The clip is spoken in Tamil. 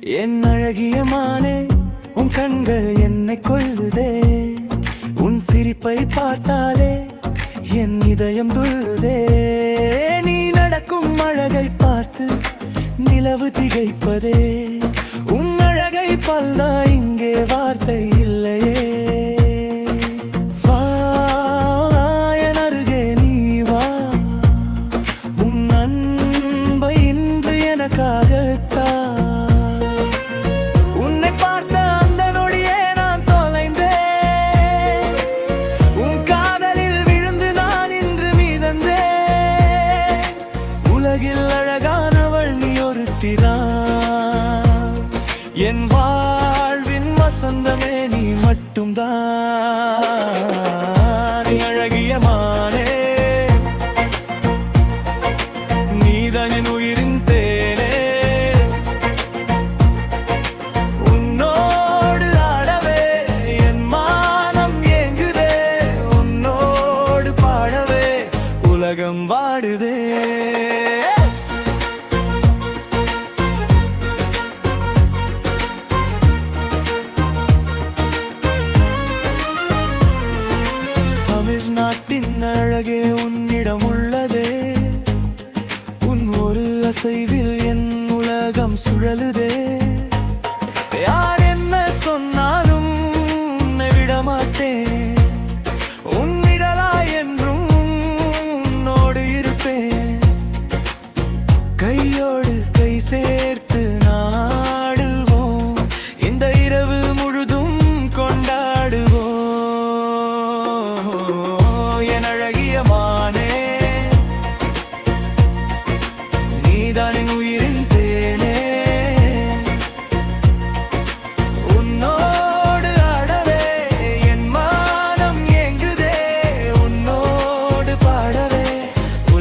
என் அழகிய மானே உன் கண்கள் என்னை கொள்ளுதே உன் சிரிப்பை பார்த்தாலே என் இதயம் துள்ளுதே. நீ நடக்கும் அழகை பார்த்து நிலவு திகைப்பதே. உன் அழகை பல்லா இங்கே வார்த்தை என் வாழ்வின் வசந்தமே நீ மட்டும்தான். அழகே உன்னிடம் உள்ளதே. உன் ஒரு அசைவில் என் உலகம் சுழலுதே.